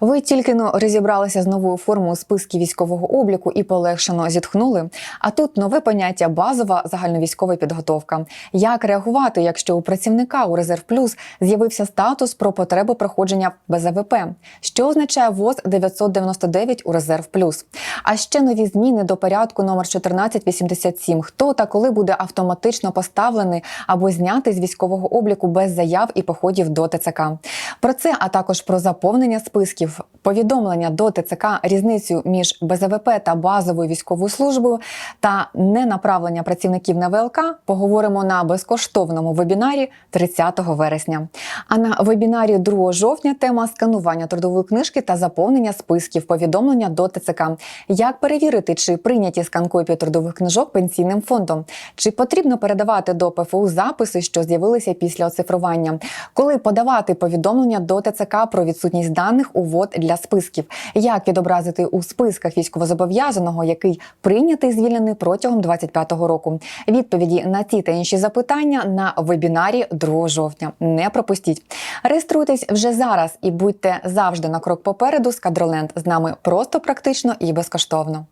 Ви тільки но розібралися з новою формою списків військового обліку і полегшено зітхнули. А тут нове поняття базова загальновійськова підготовка. Як реагувати, якщо у працівника у резерв плюс з'явився статус про потребу проходження БЗВП? Що означає ВОЗ 999 у резерв плюс? А ще нові зміни до порядку номер 1487. Хто та коли буде автоматично поставлений або знятий з військового обліку без заяв і походів до ТЦК? Про це, а також про заповнення списків, повідомлення до ТЦК, різницю між БЗВП та базовою військовою службою та ненаправлення працівників на ВЛК поговоримо на безкоштовному вебінарі 30 вересня. А на вебінарі 2 жовтня тема сканування трудової книжки та заповнення списків повідомлення до ТЦК. Як перевірити, чи прийняті скан-копії трудових книжок пенсійним фондом? Чи потрібно передавати до ПФУ записи, що з'явилися після оцифрування? Коли подавати повідомлення до ТЦК про відсутність даних у ВОД для списків? Як відобразити у списках військовозобов'язаного, який прийнятий звільнений протягом 25-го року? Відповіді на ці та інші запитання на вебінарі 2 жовтня. Не пропустіть. Реєструйтесь вже зараз і будьте завжди на крок попереду з Кадроленд. З нами просто практично і безкоштовно.